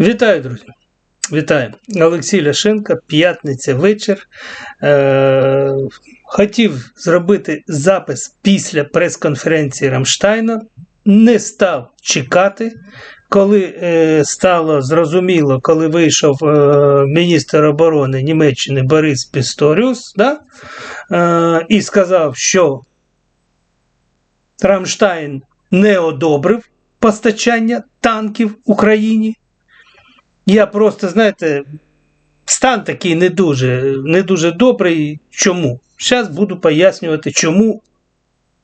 Вітаю, друзі! Вітаю! Олексій Ляшенко, п'ятниця вечір. Е, хотів зробити запис після прес-конференції Рамштайна. Не став чекати, коли е, стало зрозуміло, коли вийшов е, міністр оборони Німеччини Борис Пісторіус, да? е, і сказав, що Рамштайн не одобрив постачання танків Україні. Я просто, знаєте, стан такий не дуже не дуже добрий. Чому? Зараз буду пояснювати, чому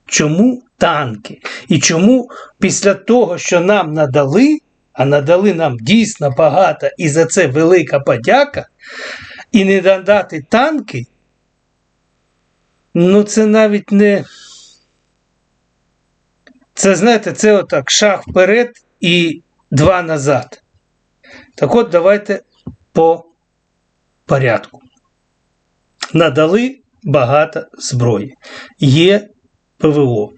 чому танки. І чому після того, що нам надали, а надали нам дійсно багато, і за це велика подяка, і не надати танки, ну це навіть не. Це, знаєте, це отак шаг вперед і два назад. Так от, давайте по порядку. Надали багато зброї. Є ПВО,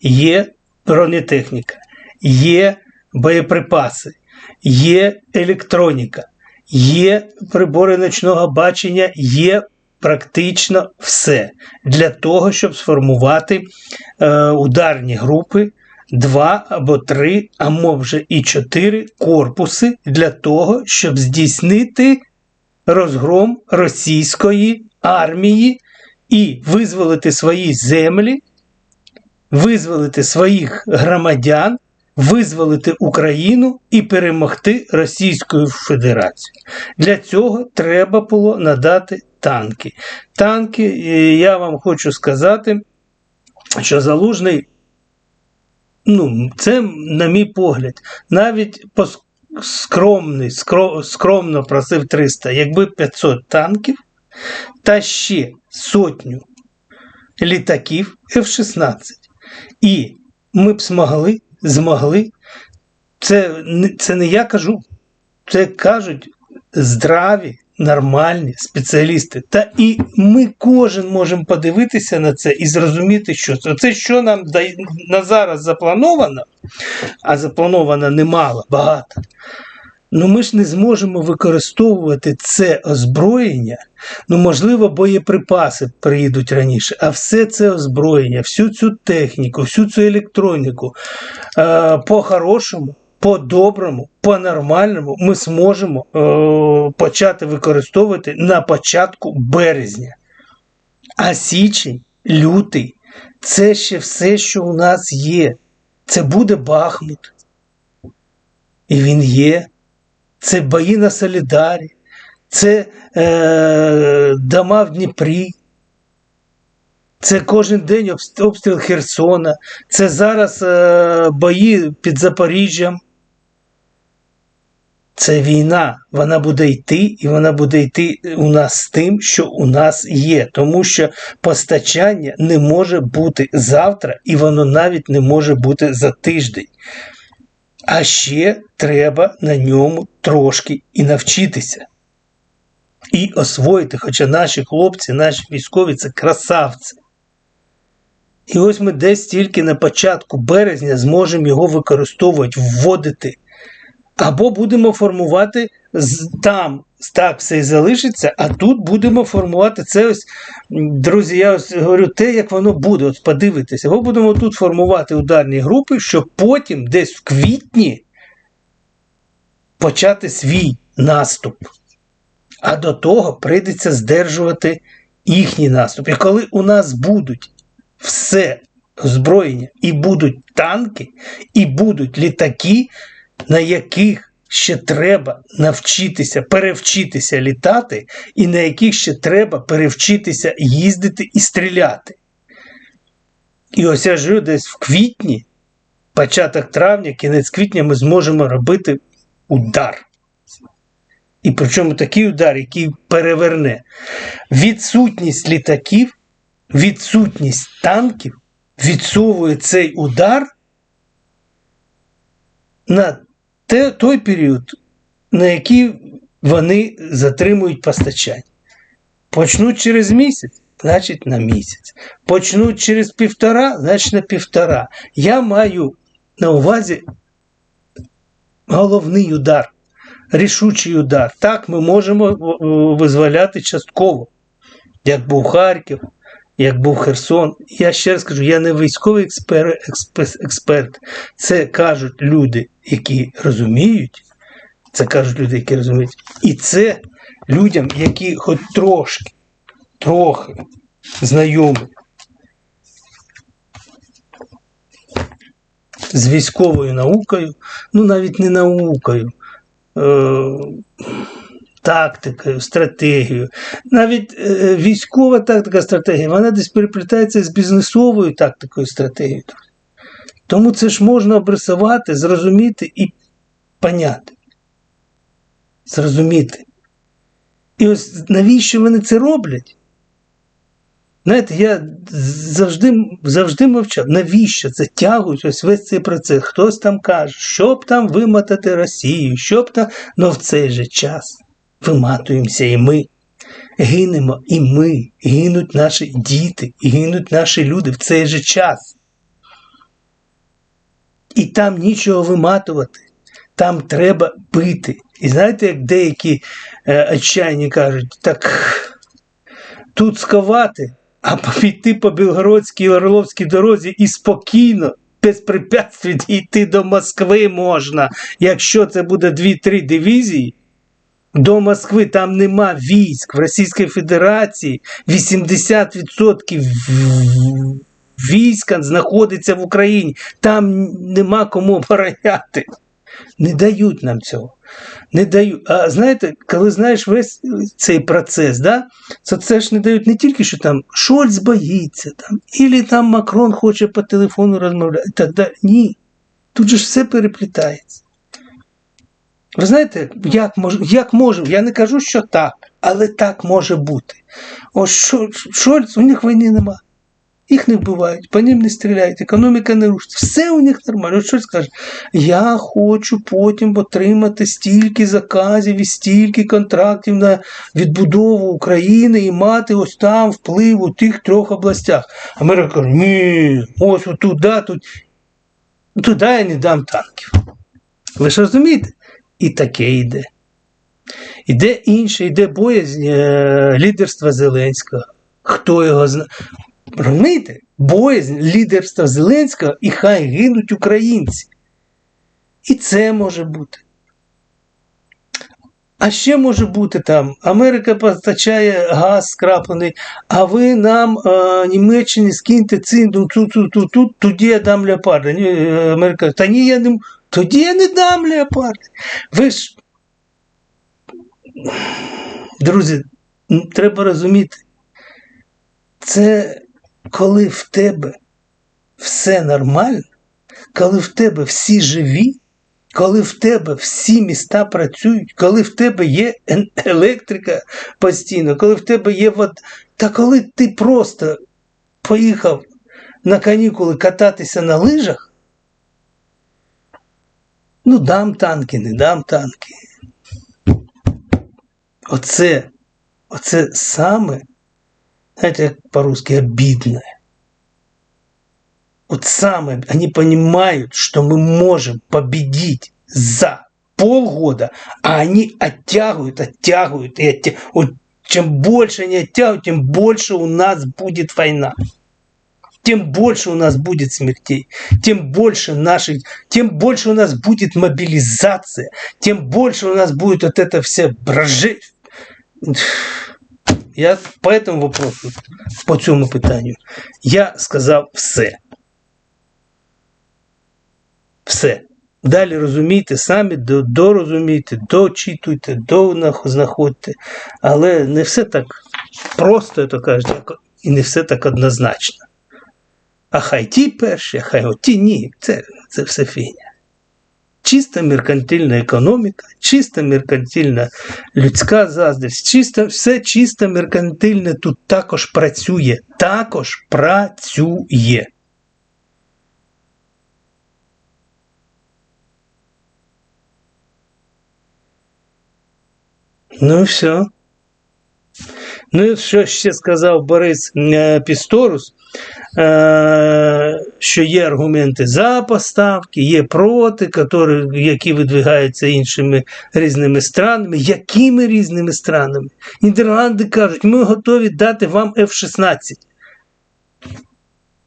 є бронетехніка, є боєприпаси, є електроніка, є прибори ночного бачення, є практично все для того, щоб сформувати е, ударні групи два або три, а може і чотири корпуси для того, щоб здійснити розгром російської армії і визволити свої землі, визволити своїх громадян, визволити Україну і перемогти Російську Федерацію. Для цього треба було надати танки. Танки, я вам хочу сказати, що залужний ну, це, на мій погляд, навіть скромний, скромно просив 300, якби 500 танків та ще сотню літаків F-16. І ми б змогли, змогли, це, це не я кажу, це кажуть здраві нормальні спеціалісти. Та і ми кожен можемо подивитися на це і зрозуміти, що це Це, що нам на зараз заплановано, а заплановано немало, багато. Ну ми ж не зможемо використовувати це озброєння. Ну, можливо, боєприпаси приїдуть раніше, а все це озброєння, всю цю техніку, всю цю електроніку е, по-хорошому по-доброму, по-нормальному ми зможемо е, почати використовувати на початку березня. А січень, лютий це ще все, що у нас є. Це буде Бахмут. І він є. Це бої на Солідарі, це е, дома в Дніпрі. Це кожен день обстріл Херсона, це зараз е, бої під Запоріжжям. Це війна, вона буде йти, і вона буде йти у нас з тим, що у нас є. Тому що постачання не може бути завтра, і воно навіть не може бути за тиждень. А ще треба на ньому трошки і навчитися. І освоїти, хоча наші хлопці, наші військові це красавці. І ось ми десь тільки на початку березня зможемо його використовувати, вводити або будемо формувати там так все і залишиться, а тут будемо формувати це ось, друзі, я ось говорю те, як воно буде. От подивитися. Або будемо тут формувати ударні групи, щоб потім, десь в квітні, почати свій наступ. А до того прийдеться здержувати їхній наступ. І коли у нас будуть все озброєння, і будуть танки, і будуть літаки на яких ще треба навчитися, перевчитися літати, і на яких ще треба перевчитися їздити і стріляти. І ось я живу десь в квітні, початок травня, кінець квітня, ми зможемо робити удар. І причому такий удар, який переверне відсутність літаків, відсутність танків відсовує цей удар на те, той період, на який вони затримують постачання. Почнуть через місяць, значить на місяць. Почнуть через півтора, значить на півтора. Я маю на увазі головний удар. рішучий удар. Так, ми можемо визволяти частково, як був Харків, як був Херсон. Я ще раз кажу, я не військовий експер, експерт. Це кажуть люди, які розуміють. Це кажуть люди, які розуміють. І це людям, які хоч трошки, трохи знайомі з військовою наукою, ну навіть не наукою, е, тактикою, стратегією. Навіть е, військова тактика стратегія, вона десь переплітається з бізнесовою тактикою стратегією. Тому це ж можна обрисувати, зрозуміти і поняти. Зрозуміти. І ось навіщо вони це роблять? Знаєте, я завжди завжди мовчав, навіщо це тягують ось весь цей процес. Хтось там каже, щоб там вимотати Росію, щоб там. Ну в цей же час виматуємося і ми. Гинемо і ми, гинуть наші діти, гинуть наші люди в цей же час. І там нічого виматувати, там треба бити. І знаєте, як деякі е, отчаяні кажуть, так тут сховати, а піти по Білгородській Орловській дорозі і спокійно, без препятствий дійти до Москви можна. Якщо це буде 2-3 дивізії, до Москви там нема військ в Російській Федерації, 80% в- війська знаходиться в Україні. Там нема кому обороняти. Не дають нам цього. Не дають. А знаєте, коли знаєш весь цей процес, да, то це ж не дають не тільки, що там Шольц боїться, там, ілі там Макрон хоче по телефону розмовляти. і. Ні. Тут же ж все переплітається. Ви знаєте, як може, як може, я не кажу, що так, але так може бути. Ось Шо- Шольц, у них війни нема. Їх не вбивають, по ним не стріляють, економіка не рушиться. Все у них нормально. От щось скаже, я хочу потім отримати стільки заказів і стільки контрактів на відбудову України і мати ось там вплив у тих трьох областях. Америка каже, ні, ось туди, тут. Туди я не дам танків. Ви ж розумієте? І таке йде. Іде інше, йде боязнь е, лідерства Зеленського. Хто його знає? Розумієте? Боязнь лідерства Зеленського і хай гинуть українці. І це може бути. А ще може бути там, Америка постачає газ скраплений, а ви нам, е, Німеччині, скиньте цинду, тут, тут, тут, тут, тоді я дам леопарда. Е, Америка, та ні, я не тоді я не дам леопарда. Ви ж, друзі, треба розуміти, це коли в тебе все нормально, коли в тебе всі живі, коли в тебе всі міста працюють, коли в тебе є електрика постійно, коли в тебе є вод... Та коли ти просто поїхав на канікули кататися на лижах, ну дам танки, не дам танки. Оце, оце саме, знаєте, як по-русски, обидное. Вот самое, они понимают, что мы можем победить за полгода, а они оттягивают, оттягивают, и оття- Вот чем больше они оттягивают, тем больше у нас будет война. Тем больше у нас будет смертей, тем больше наших, тем больше у нас будет мобилизация, тем больше у нас будет вот это все брожи. Я по этому вопросу, по цьому питанню, я сказав все. Все. Далі розумійте самі, дорозумійте, дочитуйте, до знаходьте. Але не все так просто, то кажуть, і не все так однозначно. А хай ті перші, а хай оті ні. Це, це все фігня. Чиста меркантильна економіка, чиста меркантильна людська заздрість, чисто, все чисто меркантильне тут також працює. Також працює. Ну все. Ну, і що ще сказав Борис е, Пісторус, що є аргументи за поставки, є проти, які, видвигаються іншими різними странами. Якими різними странами? Нідерланди кажуть, ми готові дати вам F-16.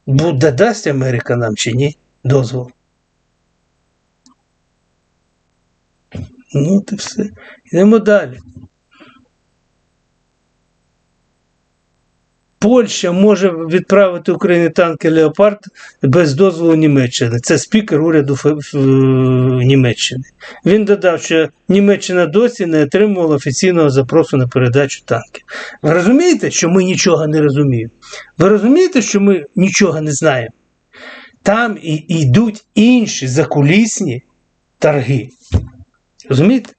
Буде дасть Америка нам чи ні? Дозвол. Ну, ти все. Йдемо далі. Польща може відправити Україні танки Леопард без дозволу Німеччини. Це спікер уряду Німеччини. Він додав, що Німеччина досі не отримувала офіційного запросу на передачу танків. Ви розумієте, що ми нічого не розуміємо? Ви розумієте, що ми нічого не знаємо? Там і йдуть інші закулісні торги. Розумієте?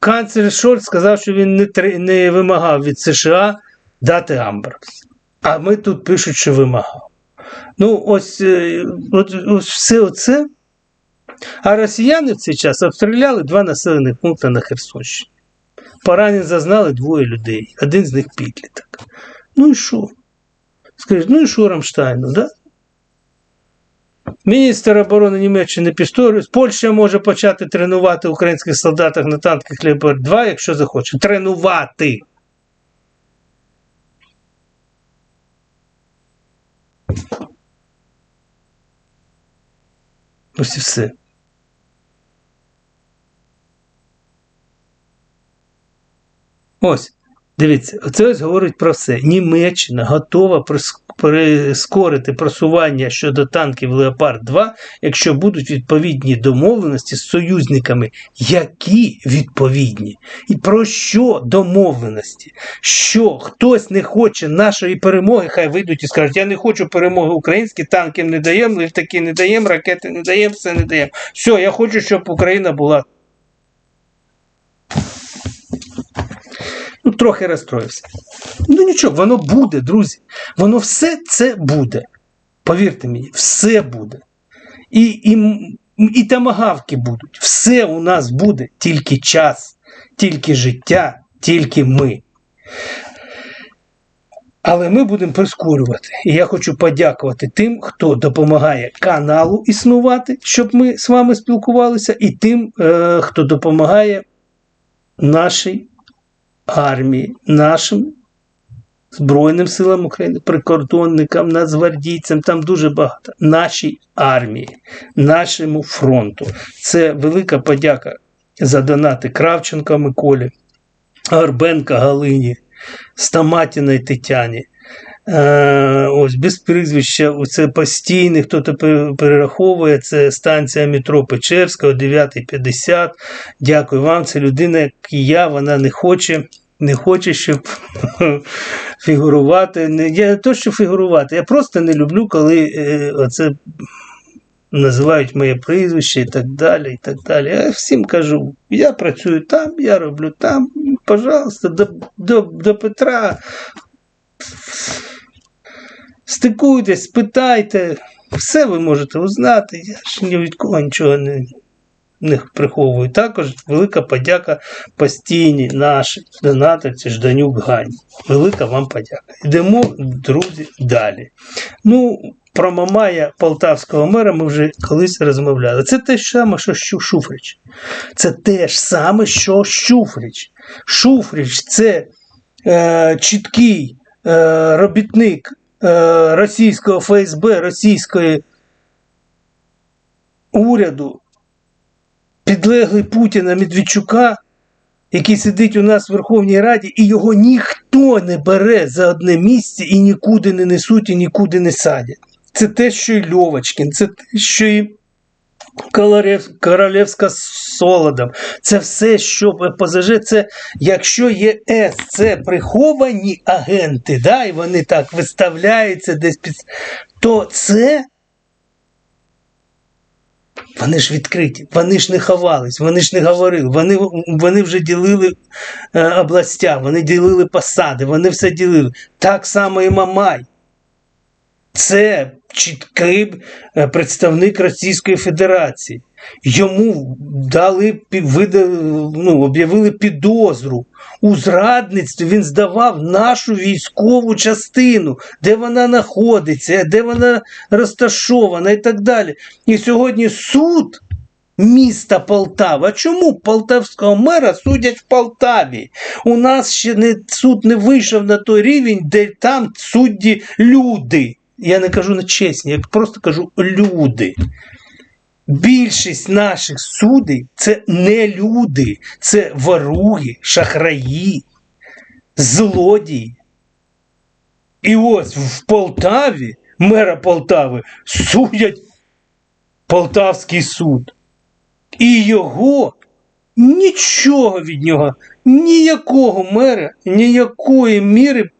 Канцлер Шольц сказав, що він не не вимагав від США дати Амбракс. А ми тут пишуть, що вимагав. Ну, ось, е, ось, ось все оце. А росіяни в цей час обстріляли два населених пункти на Херсонщині. Поранень зазнали двоє людей, один з них підліток. Ну і що? Скажіть, ну і що Рамштайну, да? Міністр оборони Німеччини Пісторіус, Польща може почати тренувати українських солдатів на танках Леопард 2, якщо захоче. Тренувати. Ось і все. Ось. Дивіться, оце ось говорить про все. Німеччина готова прискорити просування щодо танків Леопард 2, якщо будуть відповідні домовленості з союзниками. Які відповідні? І про що домовленості? Що хтось не хоче нашої перемоги, хай вийдуть і скажуть, я не хочу перемоги українські, танки не даємо, літаки не даємо, ракети не даємо, все не даємо. Все, я хочу, щоб Україна була. Ну, трохи розстроївся. Ну нічого, воно буде, друзі. Воно все це буде. Повірте мені, все буде. І і, і тамагавки будуть. Все у нас буде, тільки час, тільки життя, тільки ми. Але ми будемо прискорювати. І я хочу подякувати тим, хто допомагає каналу існувати, щоб ми з вами спілкувалися, і тим, е, хто допомагає нашій армії, нашим Збройним силам України, прикордонникам, нацгвардійцям, там дуже багато. Нашій армії, нашому фронту. Це велика подяка за донати Кравченка Миколі, Горбенка Галині, Стаматіної Тетяні. Е, ось без прізвища, це постійний, хто то перераховує, це станція метро Печерська о 9.50. Дякую вам. Це людина, як і я, вона не хоче, не хоче, щоб фігурувати. Не, Я не то, що фігурувати, я просто не люблю, коли е, оце називають моє прізвище і так далі. і так далі. Я всім кажу, я працюю там, я роблю там. Пожалуйста, до, до, до Петра. Стикуйтесь, спитайте, все ви можете узнати. Я ж ні від кого нічого не не приховую. Також велика подяка постійній нашій донаторці Жданюк Гані. Велика вам подяка. Йдемо, друзі, далі. Ну, про Мамая Полтавського мера ми вже колись розмовляли. Це те ж саме, що Шуфрич. Це те ж саме, що Шуфрич. Шуфрич це е, чіткий е, робітник е, російського ФСБ, російської уряду, підлеглий Путіна Медведчука, який сидить у нас в Верховній Раді, і його ніхто не бере за одне місце і нікуди не несуть, і нікуди не садять. Це те, що й Льовочкін, це те, що і Королевська солодом. Це все, що ПЗЖ, це якщо є С, це приховані агенти, да, і вони так виставляються десь під. То це. Вони ж відкриті, вони ж не ховались, вони ж не говорили, вони вони вже ділили е, областя, вони ділили посади, вони все ділили. Так само і Мамай. Це чіткий е, представник Російської Федерації. Йому дали ну, об'явили підозру у зрадництві. Він здавав нашу військову частину, де вона знаходиться, де вона розташована і так далі. І сьогодні суд міста Полтава. Чому полтавського мера судять в Полтаві? У нас ще не суд не вийшов на той рівень, де там судді люди. Я не кажу не чесні, я просто кажу люди. Більшість наших судей це не люди, це воруги, шахраї, злодії. І ось в Полтаві, мера Полтави, судять Полтавський суд. І його нічого від нього, ніякого мера, ніякої міри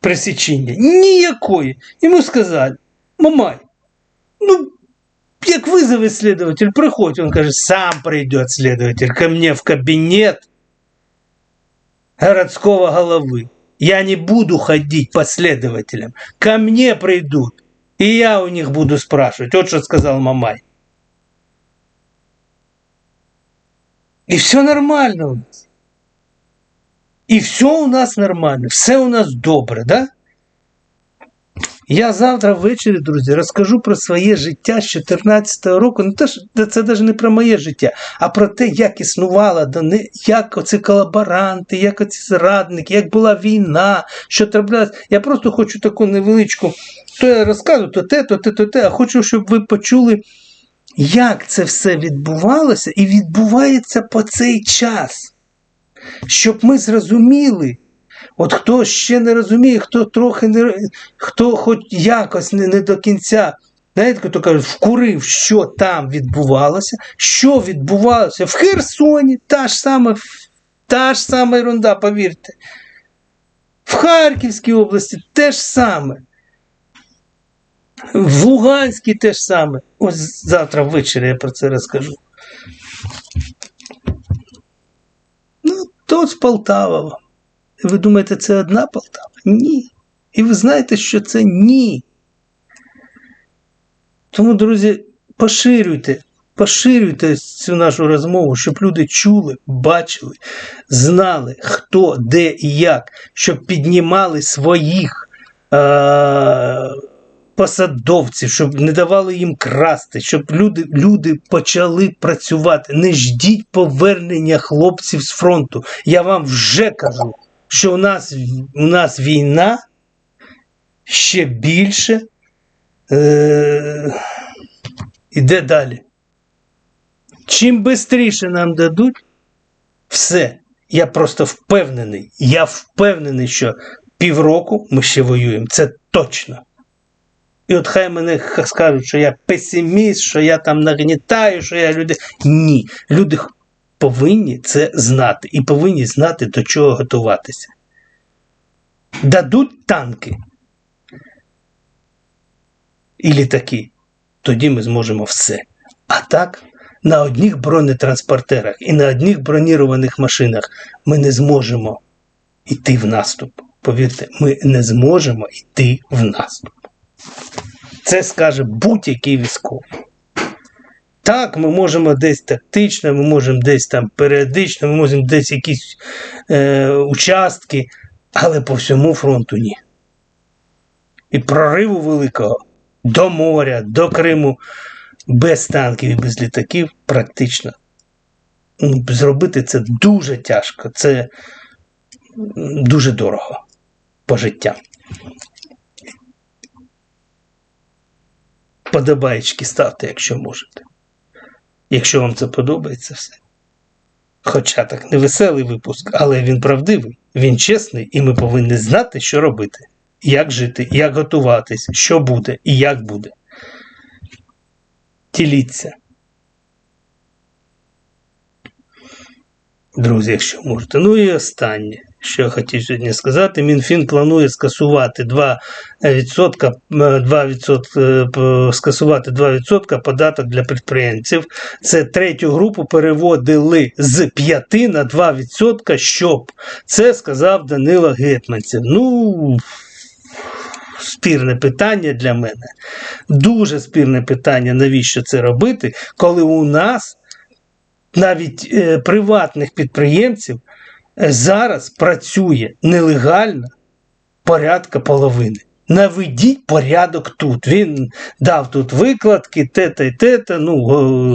пресічення, ніякої. Йому сказали, мамай, ну, як вызовет следователь, приходь. Он каже, сам придет следователь ко мне в кабинет городского головы. Я не буду ходить по следователям. Ко мне придут. И я у них буду спрашивать. Вот что сказал Мамай. И все нормально у нас. І все у нас нормально, все у нас добре, да? Я завтра ввечері, друзі, розкажу про своє життя з 14-го року. Ну, теж, це навіть не про моє життя, а про те, як існувала, як оці колаборанти, як оці зрадники, як була війна, що траплялось. Я просто хочу таку невеличку, то я розказую, то те, то те, то те, а хочу, щоб ви почули, як це все відбувалося і відбувається по цей час. Щоб ми зрозуміли, От хто ще не розуміє, хто трохи не хто хоч якось не, не до кінця, знаєте, хто каже, вкурив, що там відбувалося, що відбувалося в Херсоні, та ж сама, та ж сама ерунда, повірте. В Харківській області те ж саме. В Луганській те ж саме. Ось завтра ввечері я про це розкажу. Ну, то з Полтава вам. Ви думаєте, це одна Полтава? Ні. І ви знаєте, що це ні. Тому, друзі, поширюйте, поширюйте цю нашу розмову, щоб люди чули, бачили, знали, хто, де і як, щоб піднімали своїх е- посадовців, щоб не давали їм красти, щоб люди, люди почали працювати. Не ждіть повернення хлопців з фронту. Я вам вже кажу що у нас у нас війна ще більше е, іде далі. Чим швидше нам дадуть все, я просто впевнений, я впевнений, що півроку ми ще воюємо. Це точно. І от хай мене скажуть, що я песиміст, що я там нагнітаю, що я люди. Ні. Люди повинні це знати і повинні знати, до чого готуватися. Дадуть танки і літаки, тоді ми зможемо все. А так, на одних бронетранспортерах і на одних бронірованих машинах ми не зможемо йти в наступ. Повірте, ми не зможемо йти в наступ. Це скаже будь-який військовий. Так, ми можемо десь тактично, ми можемо десь там періодично, ми можемо десь якісь е, участки, але по всьому фронту ні. І прориву великого до моря, до Криму без танків і без літаків практично. Ну, Зробити це дуже тяжко, це дуже дорого по життям. Подобаєчки ставте, якщо можете. Якщо вам це подобається все. Хоча так не веселий випуск, але він правдивий, він чесний, і ми повинні знати, що робити, як жити, як готуватись, що буде і як буде. Тіліться. Друзі, якщо можете. Ну і останнє, що я хотів сьогодні сказати, Мінфін планує скасувати 2%, 2% скасувати 2% податок для підприємців. Це третю групу переводили з 5 на 2%, щоб це сказав Данило Гетманцев. Ну, спірне питання для мене. Дуже спірне питання, навіщо це робити, коли у нас навіть е, приватних підприємців е, зараз працює нелегально порядка половини. Наведіть порядок тут. Він дав тут викладки, те-та й те-та, ну,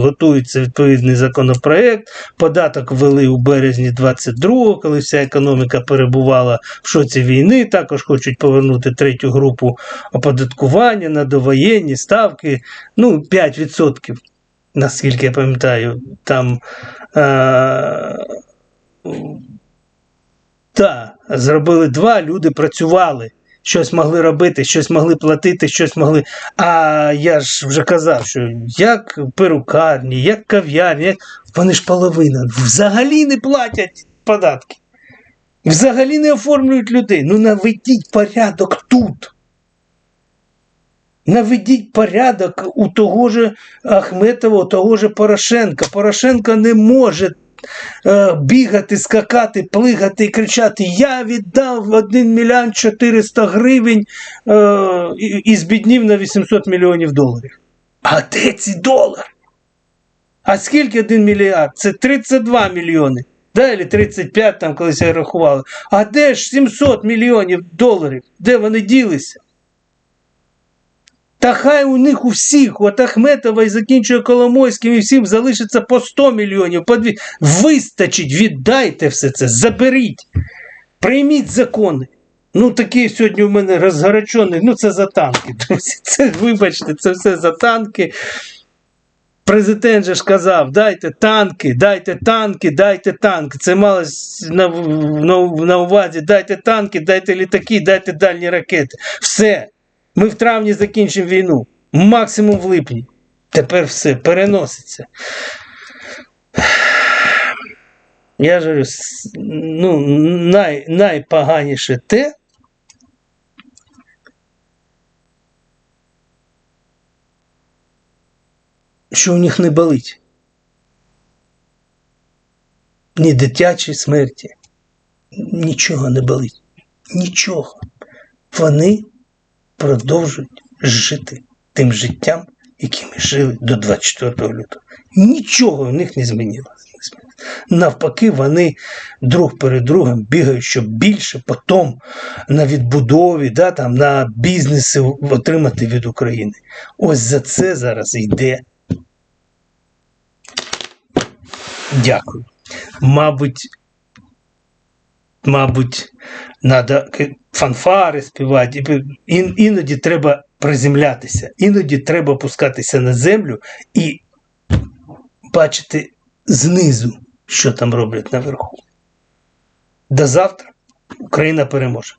готується відповідний законопроект. Податок ввели у березні 22-го, коли вся економіка перебувала в шоці війни. Також хочуть повернути третю групу оподаткування на довоєнні ставки. Ну, 5%, наскільки я пам'ятаю, там. Е- так, зробили два, люди працювали, щось могли робити, щось могли платити, щось могли. А я ж вже казав, що як перукарні, як кав'ярні, вони ж половина взагалі не платять податки. Взагалі не оформлюють людей. Ну наведіть порядок тут. Наведіть порядок у того ж Ахметова, того ж Порошенка. Порошенко не може бігати, скакати, плигати і кричати: Я віддав 1 мільйон 400 гривень е, і, збіднів на 800 мільйонів доларів. А де ці долари? А скільки 1 мільярд? Це 32 мільйони. Да, или 35 там колись рахували. А де ж 700 мільйонів доларів? Де вони ділися? Та хай у них у всіх, от Ахметова і закінчує Коломойським, і всім залишиться по 100 мільйонів, по 2. Вистачить, віддайте все це, заберіть, прийміть закони. Ну, такий сьогодні у мене розгарячений, ну це за танки, друзі. Це, вибачте, це все за танки. Президент же ж казав, дайте танки, дайте танки, дайте танки. Це малось на, на, на увазі, дайте танки, дайте літаки, дайте дальні ракети. Все. Ми в травні закінчимо війну. Максимум в липні. Тепер все переноситься. Я ж говорю, ну, най, найпоганіше те, що у них не болить. Ні дитячі смерті, нічого не болить. Нічого. Вони продовжують жити тим життям, яким жили до 24 лютого. Нічого в них не змінилося. Навпаки, вони друг перед другом бігають, щоб більше потім на відбудові, да, там, на бізнеси отримати від України. Ось за це зараз йде. Дякую. Мабуть, мабуть, треба фанфари співати. Ін, іноді треба приземлятися, іноді треба опускатися на землю і бачити знизу, що там роблять наверху. До завтра Україна переможе.